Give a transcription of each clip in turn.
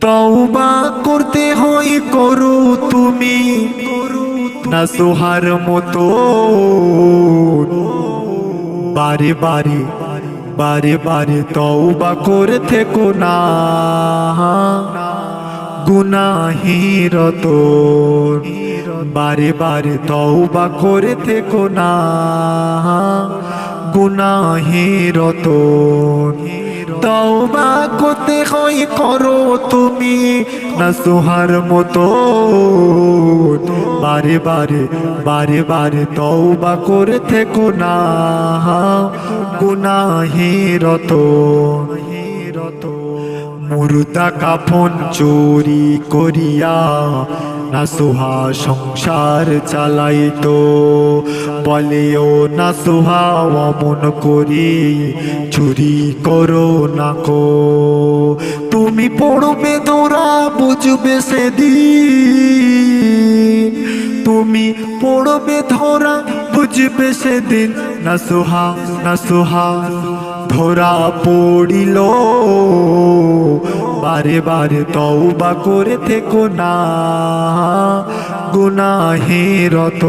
তওবা করতে হয় করো তুমি। না সোহার মতো। বারে বারে বারে বারে তওবা করে থেকো না। গুনাহিরত। বারে বারে তওবা করে থেকো না। গুনাহিরত। তওবা করতে হয় করো তুমি? না মতো। বারে বারে বারে বারে তওবা করে থেকো না। গুনাহিরত মুরুদা কাফন চুরি করিয়া না সোহা সংসার চালাইতো। বলেও না সোহা, অমন করি চুরি করো না কো। তুমি পড়বে ধরা বুঝবে সেদিন। তুমি পড়বে ধরা বুঝবে সেদিন, না সোহা না সোহা, ধরা পড়িল। বারে বারে তওবা করে থেকো না, গুনাহেরত।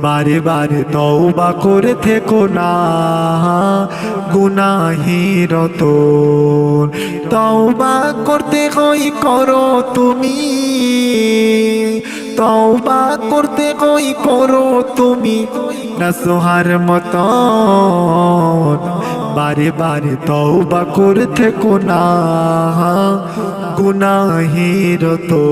বারে বারে তওবা করে থেকো না, গুনাহেরত। তওবা করতে হয় করো তুমি। তওবা করতে কই করো তুমি না সোহার মত বারে বারে তওবা করতে থেকো না গুনাহের তো